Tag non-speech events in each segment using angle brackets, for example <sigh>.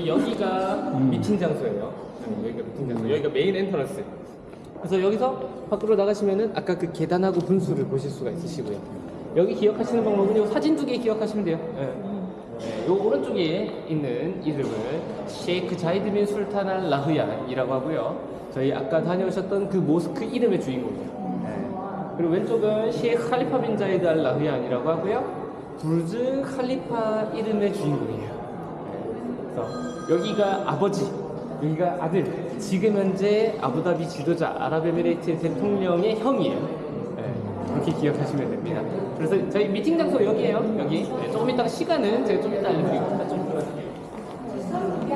저희 여기가 미팅 장소예요. 네, 여기가 미팅 장소. 여기가 메인 엔터런스. 그래서 여기서 밖으로 나가시면은 아까 그 계단하고 분수를 보실 수가 있으시고요. 여기 기억하시는 방법은 요 사진 두 개 기억하시면 돼요. 네. 네, 요 오른쪽에 있는 이름을 셰이크 자이드빈 술탄 알 라흐얀이라고 하고요. 저희 아까 다녀오셨던 그 모스크 이름의 주인공이에요. 네. 그리고 왼쪽은 셰이크 칼리파 빈 자이드 알 라흐얀이라고 하고요. 부르즈 칼리파 이름의 주인공이에요. 네. 그래서 여기가 아버지, 여기가 아들, 지금 현재 아부다비 지도자 아랍에미레이트 대통령의 형이에요. 네, 그렇게 기억하시면 됩니다. 그래서 저희 미팅 장소 여기에요. 여기. 네, 조금 이따가 시간은 제가 좀 이따 알려드리겠습니다. 좀 들어가세요. 자,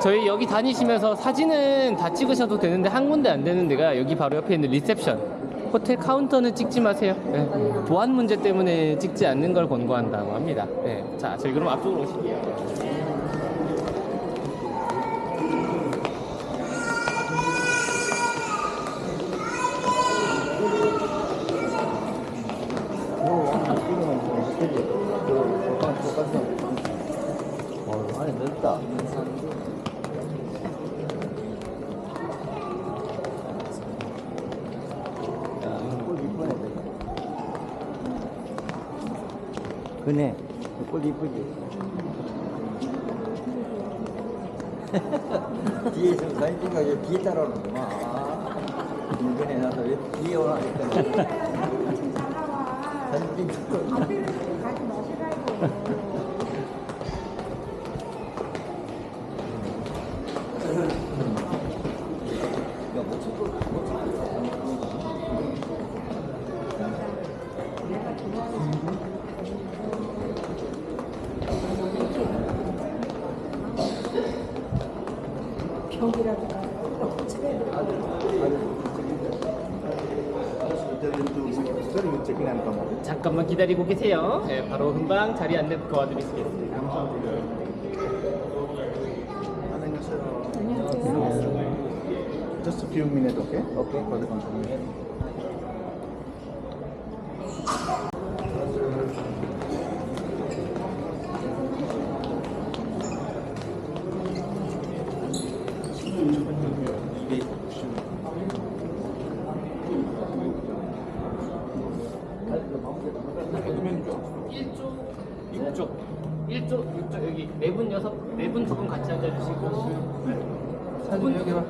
저희 여기 다니시면서 사진은 다 찍으셔도 되는데 한 군데 안 되는 데가 여기 바로 옆에 있는 리셉션. 호텔 카운터는 찍지 마세요. 네. 보안 문제 때문에 찍지 않는 걸 권고한다고 합니다. 네. 자, 저희 그럼 앞쪽으로 오실게요. 어, 안에 넓다. 야, 꼴 이쁘네. 그네. 꼴 이쁘지. 뒤에 있으면 사진 찍어 왜 뒤에 따라오는구만. 아, 이번에 나도 왜 뒤에 오나 했더니 사진 찍고. 잠깐만 기다리고 계세요. 네, 바로 금방 자리 안내 도와드리겠습니다. Just a few minutes, okay? Okay. For the confirmation.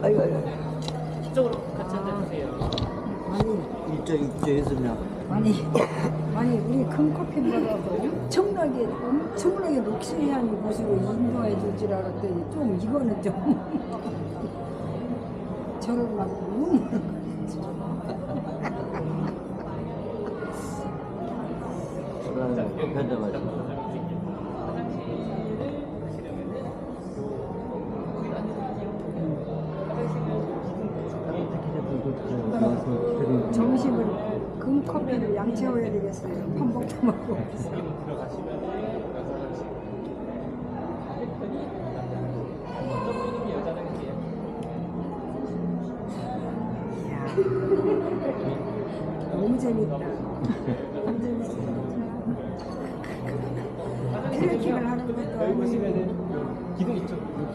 아이고, 아이고. 이쪽으로 같이 앉아주세요. 아니, 이쪽, 이쪽에 있으면. 아니, 아니, 우리 큰 커피 먹어도 엄청나게, 엄청나게 럭셔리한 곳으로 인도해 줄 줄 알았더니 좀 이거는 좀. <laughs> 저를 막 한잔 마시 점심을 금 커피를 양 채워야 되겠어요. 밥 먹다 먹고. 너무 재밌다.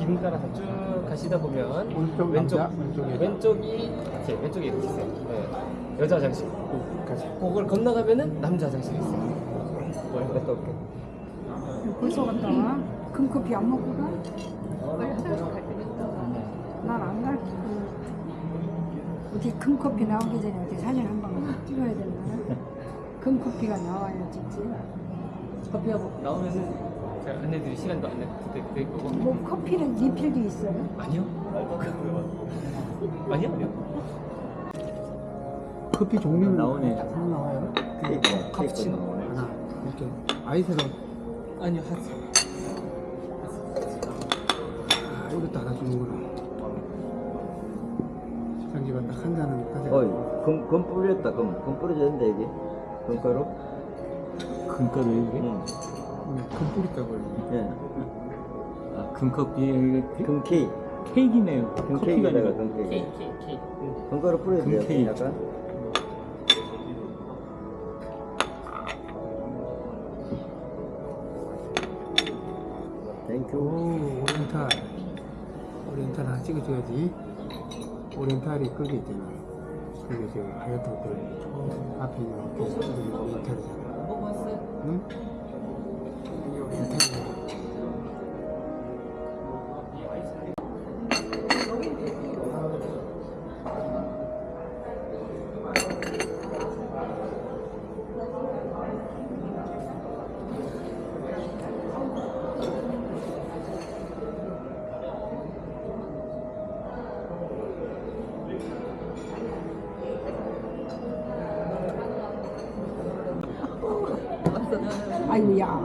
이쪽 이 기둥 따라서 쭉 가시다 보면 오른쪽 왼쪽 남자, 왼쪽 여자. 왼쪽이 이렇게 왼쪽에 이렇게 있어요. 네. 여자 화장실. 그걸 건너가면은 남자 화장실이 있어요. 뭘 갔다 올게. 벌써 갔다 와? 금 커피 안 먹고 가? 난안 갈. 어디 금 커피 나오기 전에 어디 사진 한방 찍어야 되나? 금 커피가 나와야 찍지. 커피하고 나오면은 제가 안내드릴 시간도 안내드릴 거고. 뭐 커피는 리필도 있어요? 아니요. 아니요. 아니요. 커피 종류는 나오네. 다 나와요. 케이크, 카푸치노. 나오네. 하나, 이렇게 아이스로 아니요. 하트. 아, 이거 달아주는구나. 장기가 딱한 잔은 가져. 어이, 금, 금 뿌렸다, 금. 금 뿌려졌는데, 이게. 금가루? 금가루 이게? 응. 금뿌리 있다고 예. 아, 금커피 금케이. 케이크네요. 금케이크에다가 금케이크. 케이크 케이크 케이크. 금가루 뿌려도 돼요. 금케이크. 약간. 오 땡큐. 오리엔탈 오리엔탈 하나 찍어줘야지 오리엔탈이 거기 있잖아 그게 저 하얏트 호텔 앞에 있는 그 오리엔탈이잖아 먹어봤어요? 응? 아이고야.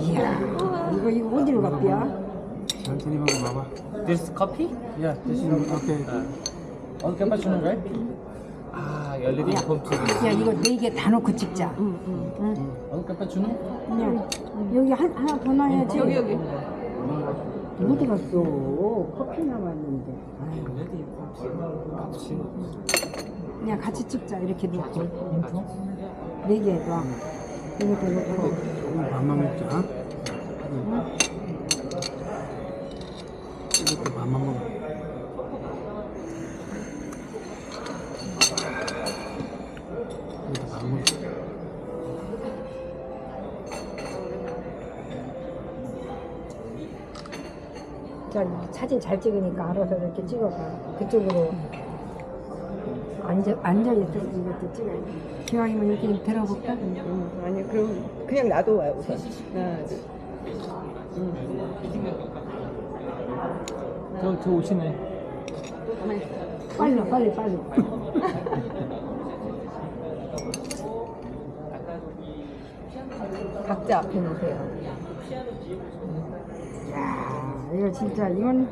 이야. 이거 이거 어디로 갔대야? 천천히 먹어 봐봐 This coffee? 야 대신 오케이 어, cappuccino, right? 아, 열리디 펌프. 야 이거 네 개 다 넣고 찍자. 어, cappuccino? 그냥 여기 한, 하나 더 놔야지. 여기 여기. 어디 갔어? 커피 남았는데. cappuccino. 그냥 같이 찍자 이렇게 놓고. 네개 놔. 이것도 놓고. 조금 밥만 먹자 응. 이것도 밥만 먹어 이것도 밥 먹어 자 사진 잘 찍으니까 알아서 이렇게 찍어봐. 그쪽으로 앉아 앉아 있어 이것도 찍어야 돼. 기왕이면 이렇게 좀 들어볼까? 음, 아니 그럼 그냥 놔둬 요 우선. 하나, 둘. 저, 저 오시네. 빨리 와, 빨리 빨리. <laughs> 각자 앞에 놓으세요. 야 이거 진짜 이건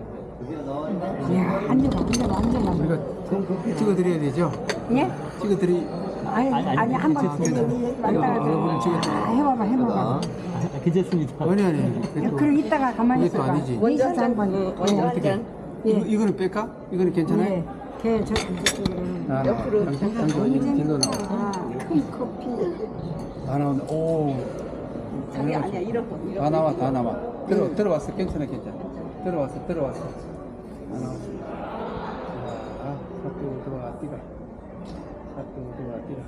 야 앉아봐 앉아봐 앉아봐. 우리가 찍어드려야 되죠? 예? 찍어드리 아니 아니 한번 왔다 얼굴은 갔다 찍었다. 아, 해봐봐 해봐봐. 아, 괜찮습니다. 아니 아니 그럼 이따가 가만히 이것도 있어봐. 아니지. 한번. 먼저 한 잔. 예. 이거, 이거는 뺄까? 이거는 괜찮아요? 예. 걔 저. 나, 나. 옆으로 당신 진도 나와. 아, 큰 커피. 다 나온다. 오. 자기 아니야 이런 거. 이런 다 거. 나와, 다 나와. 들어, 들어왔어. 괜찮아, 괜찮아. 들어왔어, 들어왔어. 다 나왔어. 뛰라. 들어와, 뛰라.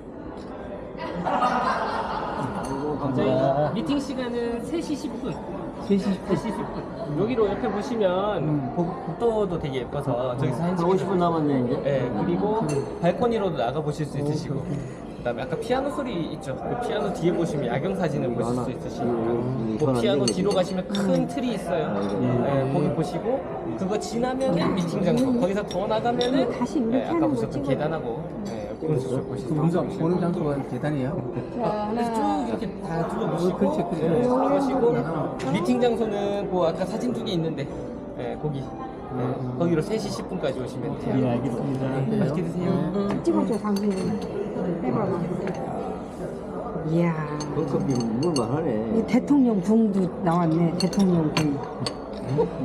저희 미팅 시간은 3시 10분. 3시 10분. 3시 10분. 여기로 옆에 보시면 음. 복- 복도도 되게 예뻐서 저기서 한 50분 남았네, 이제. 네, 그리고 발코니로도 나가 보실 수 있으시고. 그다음에 아까 피아노 소리 있죠. 그 피아노 뒤에 보시면 야경 사진을 보실 수 있으시니까. 음, 그 피아노 음. 뒤로 가시면 큰 틀이 있어요. 음. 네, 거기 보시고 그거 지나면은 미팅 장소. 거기서 더 나가면은 네, 아까 보셨던. 계단하고 네, 분수를 보실 그수 문장, 있어요. 보는 장소가 계단이에요? 그래서 쭉 이렇게 다 둘러보시고 그렇지, 그렇지. 네, 그러시고 미팅 장소는 그 아까 사진 두 개 있는데 네, 거기 네, 거기로 3시 10분까지 오시면 돼요. 네, 알겠습니다. 맛있게 드세요. 찍어줘, 당신이. 이야. 컵이 물만 하네. 이 대통령 궁도 나왔네, 대통령 궁.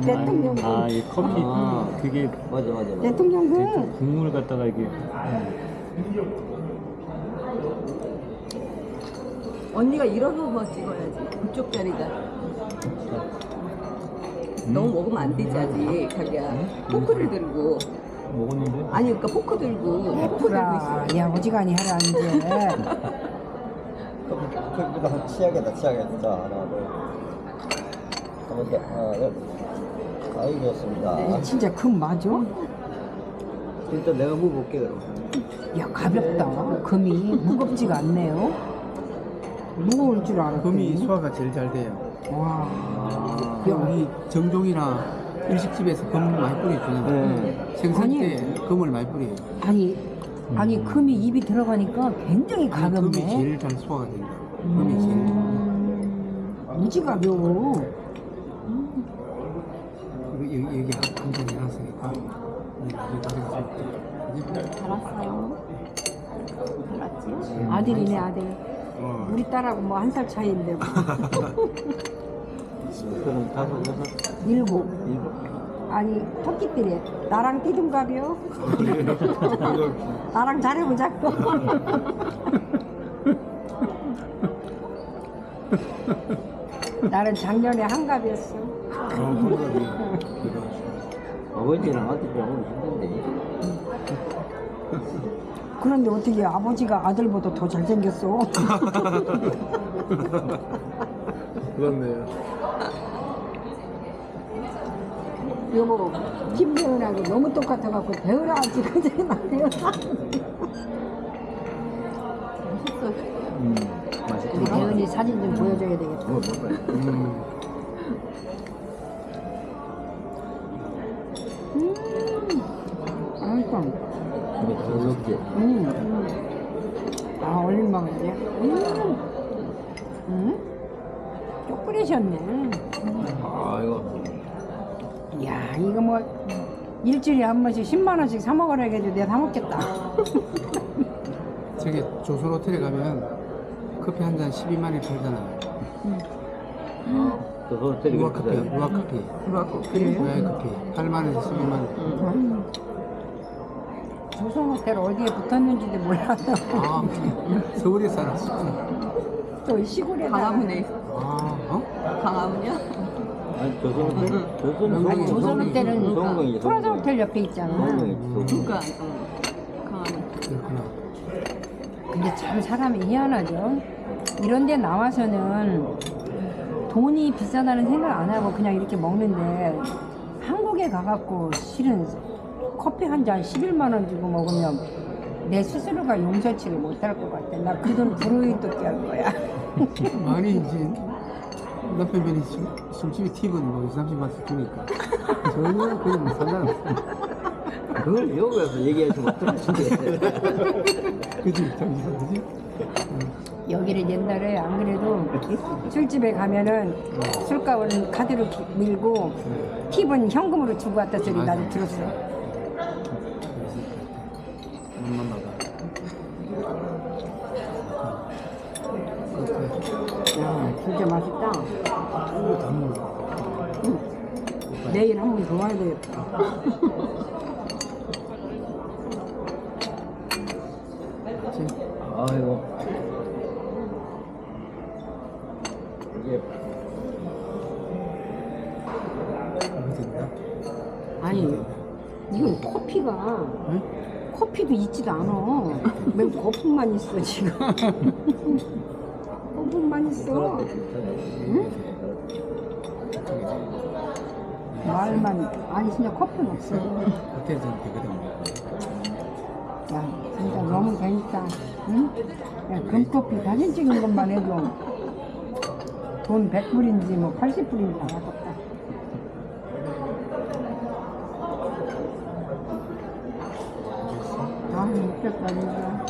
대통령 궁. 아, 이 커피 아. 그게 맞아, 맞아, 맞아. 대통령 궁. 국물 갖다가 이게 언니가 이런 거만 찍어야지. 그쪽 자리다. 너무 먹으면 안 되지 아직 자기야. 포크를 들고 먹었는데 아니 그러니까 포크 들고 포크 들고 야, 있어. 야, 어지간히 해라, 이제. 컵보다 치약이다, 치약이다. 자, 하나, 둘. 하나. 아이, 좋습니다. 진짜 금 맞아? 일단 내가 먹어볼게, 그럼. 야, 가볍다. 금이 무겁지가 않네요. 무거울 줄 알았더니. 금이 소화가 제일 잘 돼요. 와. 아, 그 우리 정종이나 일식집에서 금 많이 뿌려주잖아. 네. 생선 아니. 때 금을 많이 뿌려요. 아니, 아니, 금이 입이 들어가니까 굉장히 가볍네. 금이 제일 잘 소화가 된다. 금이 제일. 음, 무지 가벼워. 이거 여기, 여기 한잔 해놨으니까. 이 나중에 가져가서 먹자. 알았어요. 알았지? 아들이네, 아들. 어. 우리 딸하고 뭐 한 살 차이인데 뭐. <laughs> 그럼 다섯 여섯 일곱. 일곱. 아니 토끼들이 나랑 뛰든가벼. <laughs> 나랑 잘해보자고. 나는 작년에 한갑이었어. 아버지랑 아들이랑 오늘 힘든데. 그런데 어떻게 아버지가 아들보다 더 잘생겼어? <laughs> 그렇네요. 여보, 김배은하고 너무 똑같아갖고 배우라 하지 그제 나 배우라. 음, 우리 맛있다. 배은이 사진 좀 보여줘야 되겠다. 뭐 먹어요? 음. 맛있어. 근데 저녁에 음. 아, 얼른 먹어야지. 음. 음. 아 이거 야, 이거 뭐 일주일에 한 번씩 10만 원씩 사 먹으라 해도 내가 사 먹겠다. 저기 조선 호텔에 가면 커피 한 잔 12만 원 팔잖아요. 그 호텔이 루아 커피, 그렇거든. 루아 커피, 그래요? 고양이 커피 8만 원에서 12만 원. 음. 조선 호텔 어디에 붙었는지도 몰라요. 아, 서울에 살았어. 또 시골에 강화문에 아, 어? 강화문이야? 아니 조선 호텔? 조선 아니 조선 호텔은 성공이지. 프라자 호텔 옆에 있잖아. 성공이지. 그러니까 어. 그렇구나. 근데 참 사람이 희한하죠. 이런 데 나와서는 돈이 비싸다는 생각 안 하고 그냥 이렇게 먹는데 한국에 가갖고 실은 커피 한 잔 11만 원 주고 먹으면 내 스스로가 용서치를 못할 것 같아. 나 그 돈 불우이 뜯게 할 거야. 아니 이제 남편분이 팁은 뭐 20, 30만 씩 주니까 전혀 그냥 뭐 상관없어. 그걸 여기 와서 얘기하시면 어떡하신데. <laughs> 그지? 정신 그지? 여기를 옛날에 안 그래도 술집에 가면은 술값은 카드로 기- 밀고 팁은 현금으로 주고 왔다 소리 나도 들었어. 눈만 봐봐. 그렇게 야, 진짜 맛있다. 아이고. 이게 이거 된다. 아니, 이건 커피가 응? 커피도 있지도 않아. 맨 거품만 있어 지금. <laughs> 거품만 있어. 응? 말만 아니 진짜 커피는 없어. 호텔 좀 되거든. 야 진짜 너무 재밌다. 응? 야 금커피 사진 찍은 것만 해도 돈 100불인지 뭐 80불인지 다 받았다. 아, 웃겼다, 진짜.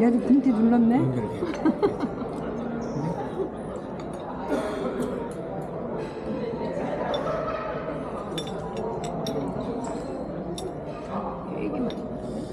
얘도 금티 눌렀네?